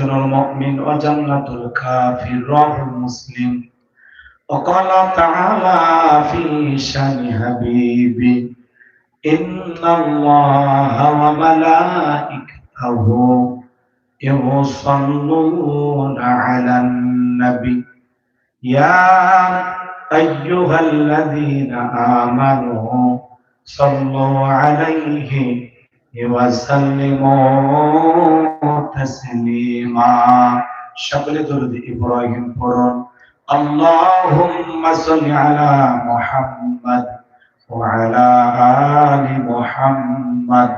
سجن المؤمن وجنة الكافر رواه مسلم وقال تعالى في شان حبيبي إن الله وملائكته يصلون على النبي يا أيها الذين آمنوا صلوا عليه وسلموا تسليما شكل درد إبراهيم قرآن اللهم صل على محمد وعلى آل محمد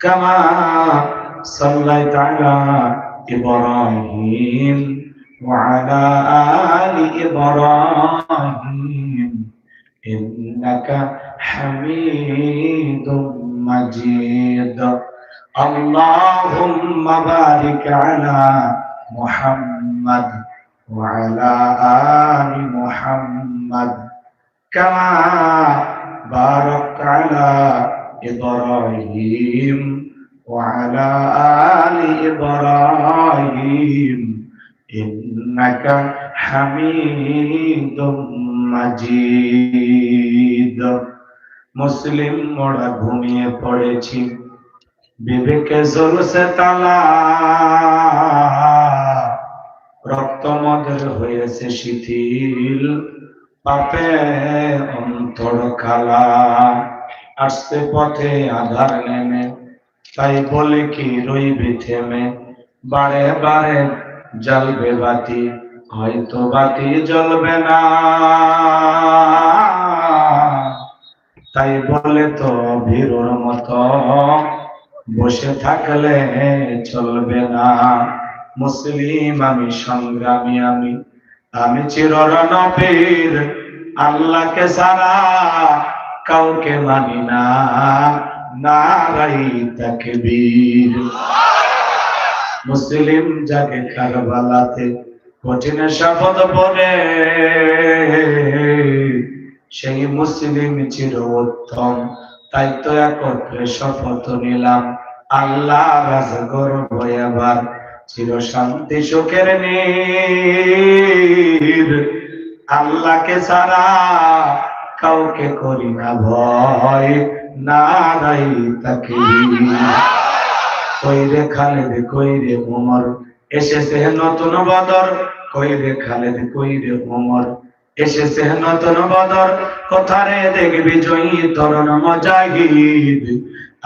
كما صليت على إبراهيم وعلى آل إبراهيم إنك حميد مجيد اللهم بارك على محمد وعلى آل محمد كما باركت على إبراهيم وعلى آل إبراهيم إنك حميد مجيد মুসলিম মোড়া ঘুমিয়ে পড়েছি বিবেকে জলসে তালা রক্তমদের হয়েছে শিথিল, পাপে অন্তর খালা। আসতে পথে আধার নেমে, তাই বলে কি রইবে থেমে? বারে বারে জ্বলবে বাতি, হয়তো বাতি জ্বলবে না। তাই বলে তো ভীরুর মতো বসে থাকলে চলবে না। মুসলিম আমি সংগ্রামী আমি আমি চিররণবীর, আল্লাহকে সারা কাউকে মানি না। তাকে বীর মুসলিম যাকে কারবালাতে, কঠিন শপথ পরে সেই মুসলিম চির উত্তম তাই তো একত্রে শপথ নিলাম। আল্লাহ রাজ গর্ব এবার। চির শান্তি, সুখের নীর। আল্লাহকে সারা কাউকে করি না ভয়। নারাই তাকে। কই রে খালেদ কই রে উমর এসেছে নতুন বদর। কই রে খালেদ কই রে উমর এসেছে নতুন বদর। কোথারে দেখবি জয়ী তরুণ মজাহিদ?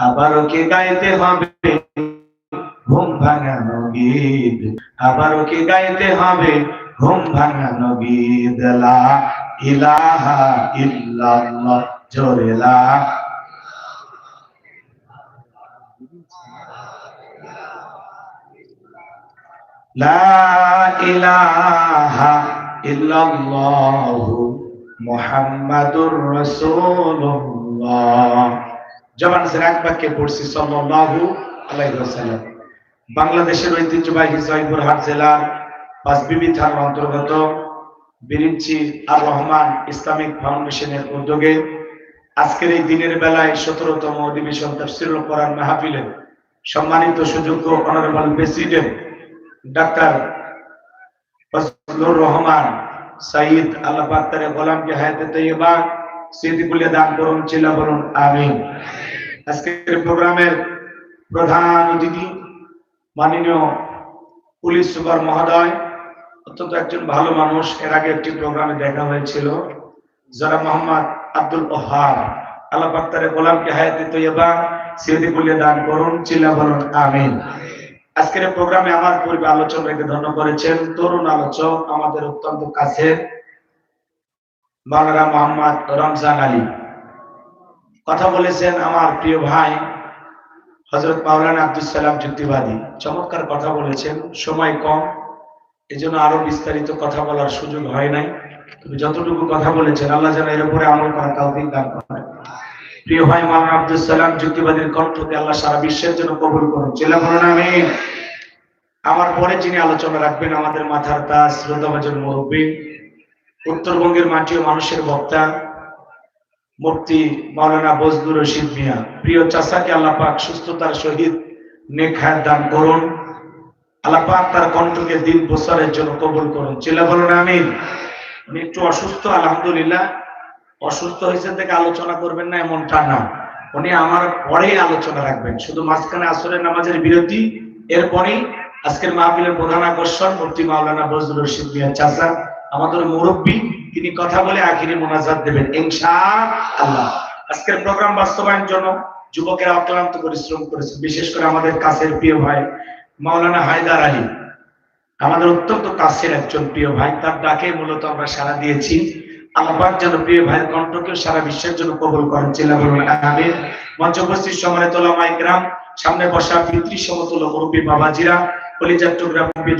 আবারও কি গাইতে হবে। ঘুম ভাঙানো গীত। আবারও কি গাইতে হবে। ঘুম ভাঙানো গীত। লা ইলাহা ইল্লাল্লাহ, জোরে লা। লা ইলাহা ইল্লাল্লাহু মুহাম্মাদুর রাসূলুল্লাহ। জবান সে বাক্যে পড়ছি, সাল্লাল্লাহু আলাইহি ওয়াসাল্লাম। বাংলাদেশের ঐতিহ্যবাহী জয়পুরহাট জেলার পাঁচবিবি থানার অন্তর্গত বিরিঞ্চি আর রহমান ইসলামিক ফাউন্ডেশনের উদ্যোগে আজকের এই দিনের বেলায় সতেরোতম অধিবেশন তফসিরুল কোরআন মাহফিলে সম্মানিত সুযোগ্য honourable president doctor Fazlur Rahman Saeed আল্লাহ পাক তারে গোলামকে হায়াতে তৈয়বা স্মৃতি বলে দান করুন, চিল্লা বলুন, আমিন। আজকের প্রোগ্রামের প্রধান অতিথি মাননীয় পুলিশ সুপার মহোদয়, অত্যন্ত একজন ভালো মানুষ। এর আগে একটি প্রোগ্রামে দেখা হয়েছিল। যারা মোহাম্মদ আব্দুল ওহাব, আল্লাহ পাক তারে গোলামকে হায়াতে তৈয়বা স্মৃতি বলে দান করুন, চিল্লা বলুন, আমিন। আজকের প্রোগ্রামে আমার পূর্বে আলোচনা রেখে ধন্য করেছেন তরুণ আলোচক আমাদের অত্যন্ত কাছে মাওলানা মোহাম্মদ রমজান আলী। কথা বলেছেন আমার প্রিয় ভাই হজরত মাওলানা আব্দুল সালাম যুক্তিবাদী। চমৎকার কথা বলেছেন, সময় কম, এজন্য আরও বিস্তারিত কথা বলার সুযোগ হয় নাই। তুমি যতটুকু কথা বলেছেন, আল্লাহ যেন এর উপরে আমল করা তৌফিক দান করেন। প্রিয় ভাই, মাওলানা আব্দুল সালাম যুক্তিবাদীর কণ্ঠকে আল্লাহ সারা বিশ্বের জন্য কবুল করুন। জেলা বলুন, আমিন। আমার পরে যিনি আলোচনা রাখবেন, আমাদের মাথার তাজ শ্রদ্ধাভাজন মুরব্বী, উত্তরবঙ্গের মাটি ও মানুষের বক্তা মুফতি মাওলানা বজলুর রশিদ মিয়া। প্রিয় চাচাকে আল্লাহ পাক সুস্থতার সহিত হায়াত দান করুন। আল্লাহ পাক তার কণ্ঠকে দিন বছরের জন্য কবুল করুন। চিল্লা বলুন উনি একটু অসুস্থ, আলহামদুলিল্লাহ। অসুস্থ হয়েছে থেকে আলোচনা করবেন না, এমনটা না। উনি আমার পরেই আলোচনা রাখবেন। শুধু মাঝখানে আসরের নামাজের বিরতি, এরপরেই আজকের মাহফিলের প্রধান আকর্ষণ মুফতি মাওলানা বজরুল রশিদ মিয়া চাচা, আমাদের মুরব্বী। তিনি কথা বলে আখিরি মোনাজাত দেবেন। ইনশা আল্লাহ আজকের প্রোগ্রাম বাস্তবায়ন জন্য যুবকেরা অক্লান্ত পরিশ্রম করেছে। বিশেষ করে আমাদের কাছের প্রিয় ভাই মাওলানা হায়দার আলী। আমাদের অত্যন্ত কাছের একজন প্রিয় ভাই। তার ডাকে মূলত আমরা সারা দিয়েছি। আল্লাহ যেন প্রিয় ভাইয়ের কণ্ঠকেও সারা বিশ্বের জন্য কবুল করেন। চিল্লা বলুন, আমিন। মঞ্চ উপস্থিত সম্মানিত ওলামায়ে কেরাম। সামনে বসা পিতৃ সমতুল্য মুরব্বী বাবাজিরা।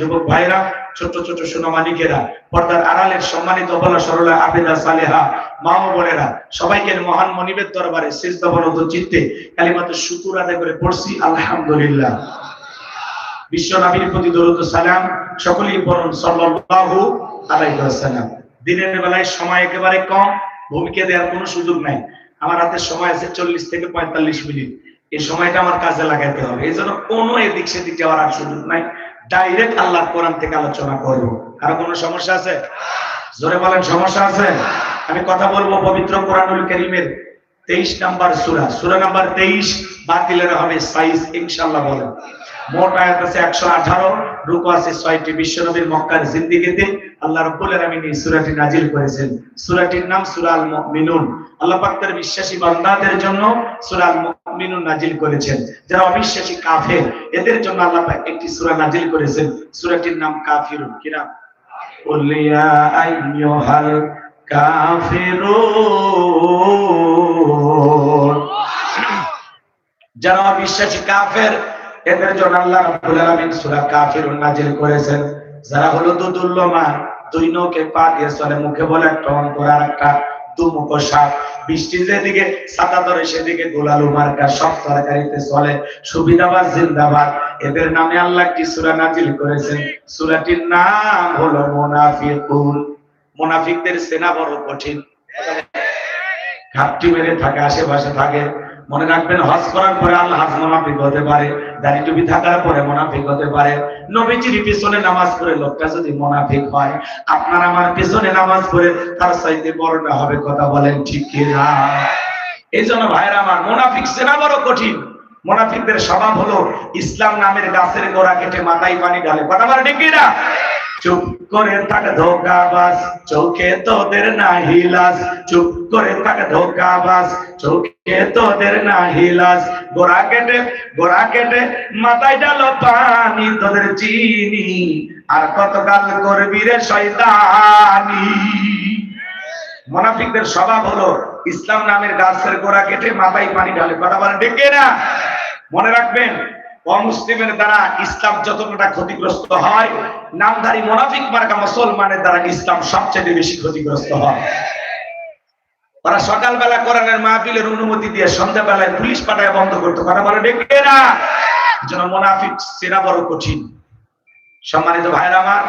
যুবক ভাইরা ছোট ছোট পর্দার আড়ালের সম্মানিত অবলা সরলা সালেহা, মা ও বোনেরা, সবাইকে মহান মনিবের দরবারে সিজদা বলত চিত্তে কালিমাতে শুকুর আদায় করে পড়ছি, আলহামদুলিল্লাহ। বিশ্ব প্রতি দরুদ সালাম, সকলেই ওয়াসাল্লাম। দিনের বেলায় সময় একেবারে কম, ভূমিকা দেওয়ার কোনো সুযোগ নাই। আমার হাতে সময় আছে চল্লিশ থেকে পঁয়তাল্লিশ মিনিট। এই সময়টা আমার কাজে লাগাইতে হবে। এই জন্য কোনো এদিক সেদিক যাওয়ার আর সুযোগ নাই। ডাইরেক্ট আল্লাহর কোরআন থেকে আলোচনা করব। কারও কোনো সমস্যা আছে? জোরে বলেন, সমস্যা আছে? আমি কথা বলব পবিত্র কোরআনুল করিমের তেইশ নাম্বার সুরা। সুরা নাম্বার তেইশ বাতিলের হবে সাইজ ইনশাল্লাহ বলেন। মোট আয়াত আছে একশো আঠারো, রুকু আছে ছয়টি। বিশ্বনবীর মক্কার জিন্দিগিতে আল্লাহ রব্বুল আলামিন এই সূরাটি নাজিল করেছেন। সূরাটির নাম সূরা আল মুমিনুন আল্লাহ পাক তার বিশ্বাসী বান্দাদের জন্য সূরা আল মুমিনুন নাজিল করেছেন। যারা অবিশ্বাসী কাফের, এদের জন্য আল্লাহ পাক একটি সূরা নাজিল করেছেন। সূরাটির নাম কাফিরুন, কি নাম? উলিয়া আইয়ুহাল কাফিরুন। যারা অবিশ্বাসী কাফের, এদের জন্য আল্লাহ রব্বুল আলামিন সূরা কাফিরুন নাজিল করেছেন। যারা হলো দুদুল্যমান দুই নৌকে পা দিয়ে চলে মুখে বলে অন্তর আর একটা দুমুখ সাপ। বৃষ্টি যেদিকে ছাতা ধরে সেদিকে গোলালু মার্কা সব তরকারিতে চলে। সুবিধাবাদ, জিন্দাবাদ। এদের নামে আল্লাহ একটি সূরা নাজিল করেছেন। সূরাটির নাম হলো মুনাফিকুন। মুনাফিকদের সেনা বড় কঠিন। ঘাপটি মেরে থাকে, আশেপাশে থাকে। মনে রাখবেন হজ করার পরে আল্লাহ হাজ মোনাফিক হতে পারে। দাড়ি টুপি থাকার পরে মোনাফিক হতে পারে। নবীজির পিছনে নামাজ পড়ে লোকটা যদি মোনাফিক হয়, আপনার আমার পিছনে নামাজ পড়ে, তার চাইতে বড়টা হবে কথা বলেন ঠিক কি না এই জন্য ভাইরা আমার, মোনাফিক সেনা বড় কঠিন। মোনাফিকদের স্বভাব হলো, ইসলাম নামের গাছের গোড়া কেটে মাথায় পানি ঢালে। কথা বলে ঠিক না চুপ করে থাক ধোকাবাজ, চোখে তোদের না হিলাস চুপ করে থাক ধোকাবাজ, চোখে তোদের না হিলাস গোড়া কেটে গোড়া কেটে মাথায় ডালো পানি, তোদের চিনি। আর কতকাল করবি রে শয়তানি? মোনাফিকদের স্বভাব হলো, ইসলাম নামের গাছের গোড়া কেটে মাথায় পানি ঢালে। কথা বলেন ডেকে না মনে রাখবেন অমুসলিমের দ্বারা ইসলাম যতটা ক্ষতিগ্রস্ত হয়, নামধারী মোনাফিক মার্কা মুসলমানের দ্বারা ইসলাম সবচেয়ে বেশি ক্ষতিগ্রস্ত হয়। তারা সকালবেলা কোরআনের মাহফিলের অনুমতি দিয়ে সন্ধ্যাবেলায় পুলিশ পাঠায় বন্ধ করতো। কথা বলে ডেকে না। যেন মোনাফিক চেনা বড় কঠিন। সম্মানিত ভাইরা আমার,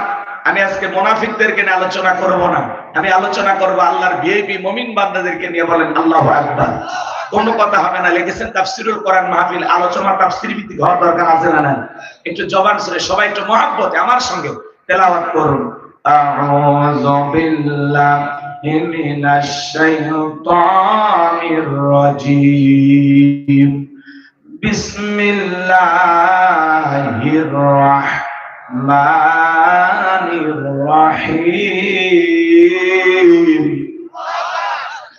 আমি আজকে মোনাফিকদেরকে নিয়ে আলোচনা করব না। আমি আলোচনা করব আল্লাহর ভিআইপি মমিন বান্দাদেরকে নিয়ে বলেন, আল্লাহ আকবার। কোন কথা হবে না। লিখেছেন তাফসিরুল কোরআন মাহফিল আলোচনা তাফসির ভিত্তিক হওয়ার দরকার আছে না না একটু জবান সরে সবাই একটু মহাব্বতে আমার সঙ্গে তেলাওয়াত করুন। আউযু বিল্লাহি মিনাশ শাইতানির রাজীম। বিসমিল্লাহির রাহমানির রহিম।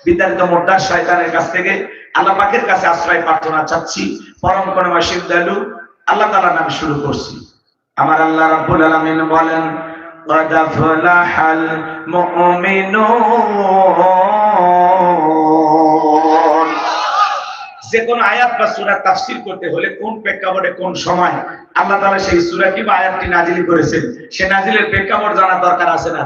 বিতাড়িত মোটা শয়তানের কাছ থেকে আল্লাহ পাকের কাছে আশ্রয় প্রার্থনা চাচ্ছি পরম করুণাময় দয়ালু আল্লাহ তাআলা নামে শুরু করছি আমার আল্লাহ রাব্বুল আলামিন বলেন قد أفلح المؤمنون যে কোন আয়াত বা সূরা তাফসীর করতে হলে কোন প্রেক্ষাপটে কোন সময় আল্লাহ তাআলা সেই সূরাটি বা আয়াতটি নাজিল করেছেন সে নাজিলের প্রেক্ষাপট জানার দরকার আছে না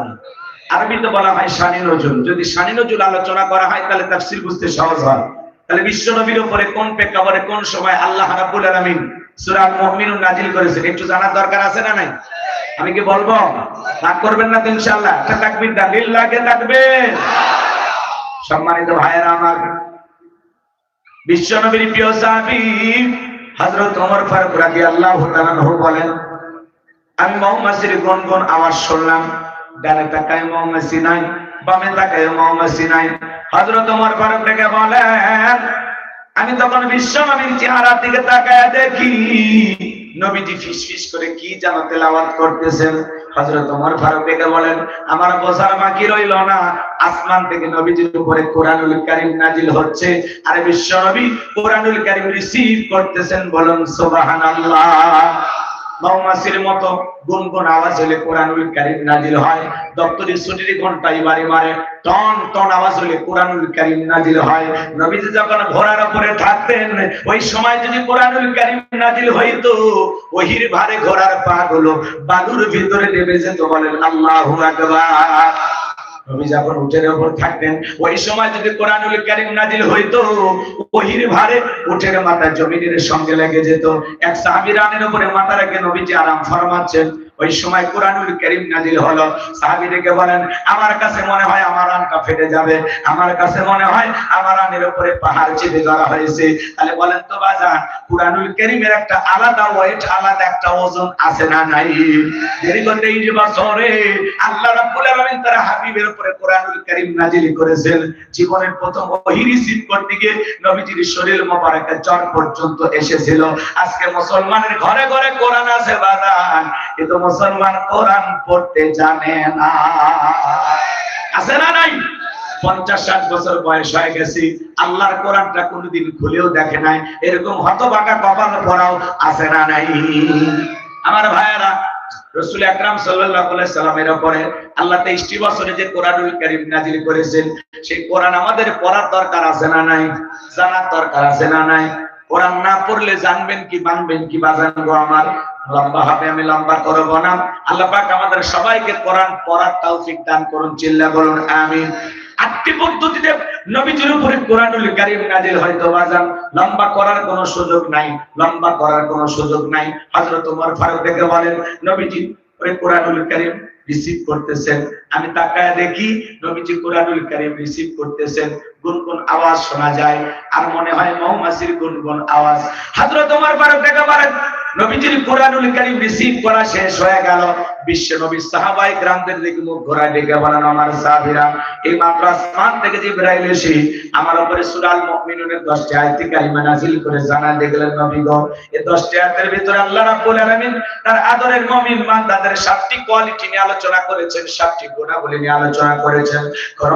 আরবিতে বলা হয় শানি নজুল যদি শানি নজুল আলোচনা করা হয় তাহলে তাফসীর বুঝতে সহজ হয় তাহলে বিশ্ব নবীর উপরে কোন প্রেক্ষাপটে কোন সময় আল্লাহ রাব্বুল আলামিন সূরা মুমিনুন নাজিল করেছেন? একটু জানার দরকার আছে না নাই? আমি কি বলব? রাগ করবেন না তো ইনশাআল্লাহ। একটা তাকবীর দাও লিল্লাহকে তাকবীর। সম্মানিত ভাইয়েরা আমার, বিশ্ব নবীর প্রিয় সাহাবী হযরত ওমর ফারুক রাদিয়াল্লাহু তাআলা বলেন, আমি মৌমাছির গনগন আওয়াজ শুনলাম। ডানে তাকায় মৌমাছি নাই বামে তাকায় মৌমাছি নাই হযরত ওমর ফারুক ডেকে বলেন, আমি তখন বিশ্ব নবীর চেহারার দিকে তাকায় দেখি, নবীজি ফিসফিস করে কি যেন তেলাওয়াত করতেছেন? হযরত ওমর ফারুক ডেকে বলেন, আমার বোঝার বাকি রইল না, আসমান থেকে নবীজির উপরে কোরআনুল কারীম নাজিল হচ্ছে, আর বিশ্ব নবী কোরআনুল কারীম রিসিভ করতেছেন বলুন সুবহানাল্লাহ। মৌমাছির মতো গুনগুন আওয়াজ হলে কোরআনুল কারীম নাজিল হয়। দপ্তরি ছুটির ঘন্টায় বারে বারে টন টন আওয়াজ হলে কোরআনুল কারীম নাজিল হয়। নবীজি যখন ঘোড়ার উপরে থাকতেন, ওই সময় যদি কোরআনুল কারীম নাজিল হইতো, ওহির ভারে ঘোড়ার পা গুলো বালুর ভিতরে নেমে যেত বলেন, আল্লাহু আকবার। নবী যখন উঠের উপর থাকতেন ওই সময় যদি কোরআনুল কারিম নাজিল হইতো, ওহির ভারে উঠের মাথা জমিনের সঙ্গে লেগে যেত। এক সাহাবী রানের উপরে মাথা রেখে নবীজি আরাম ফরমাচ্ছেন ওই সময় কোরআনুল কারীম নাজিল হলো। সাহাবী ডেকে বলেন, আমার কাছে মনে হয় আমার আনটা ফেটে যাবে। আমার কাছে মনে হয় আমার আনের উপরে পাহাড় চেপে ধরা হয়েছে। তাহলে বলেন তো বাজান, কোরআনুল কারীমের একটা আলাদা ওয়েট, আলাদা একটা ওজন আছে না নাই? দীর্ঘ 23 বছরে আল্লাহ রাব্বুল আলামিন তার হাবিবের উপরে কোরআনুল কারীম নাজিল করেছেন। জীবনের প্রথম ওহী রিসিভ করতে গিয়ে নবীজির শরীর মোবারকে জ্বর পর্যন্ত এসেছিল। আজকে মুসলমানের ঘরে ঘরে কোরআন আছে বাজান। কিন্তু মুসলমান কোরআন পড়তে জানে না। আছে না নাই? পঞ্চাশ ষাট বছর বয়স হয়ে গেছি, আল্লাহর কোরআনটা কোনোদিন খুলেও দেখে নাই। এরকম হতবাকা কপাল পড়াও আছে না নাই? আমার ভাইয়েরা, রসুল আল্লাহ 23টি বছরে যে কোরআনুল কারীম করেছেন, সেই কোরআন আমাদের পড়ার দরকার আছে না নাই? জানার দরকার আছে না নাই? কোরআন না পড়লে জানবেন কি, মানবেন কি, বাজান গো আমার? লম্বা আমি লম্বা না। আল্লাহ পাক আমাদের সবাইকে কোরআন পড়ার দান করুন, চিল্লা বলুন, আমিন। করার কোনো সুযোগ নাই, লম্বা করার কোনো সুযোগ নাই। বলেন ওই রিসিভ করতেছেন। আমি তাকায় দেখি, নবীজি কোরআনুল কারীম রিসিভ করতেছেন। গুনগুন আওয়াজ শোনা যায়। আর মনে হয় মৌমাছির গুনগুন আওয়াজ। হযরত ওমর ফারুক বলেন নবীজির কোরআনুল কারীম রিসিভ করা শেষ হয়ে গেল। বিশ্ব নবী সাহাবাই গ্রামদের দিকে মুখ ঘোরা ডেকে বলেন, আমার সাহাবীরা, এই মাত্র আসমান থেকে এসে আমার উপরে সূরাল মুমিনুনের 10টি আয়াত নাযিল করে জানা দেখলেন নবী গো। এই 10টি আয়াতের ভিতরে আল্লাহ রাব্বুল আলামিন তার আদরের মুমিন বান্দাদের সাতটি কোয়ালিটি নিয়ে আলোচনা করেছেন, সাতটি গুণাবলী নিয়ে আলোচনা করেছেন। কোন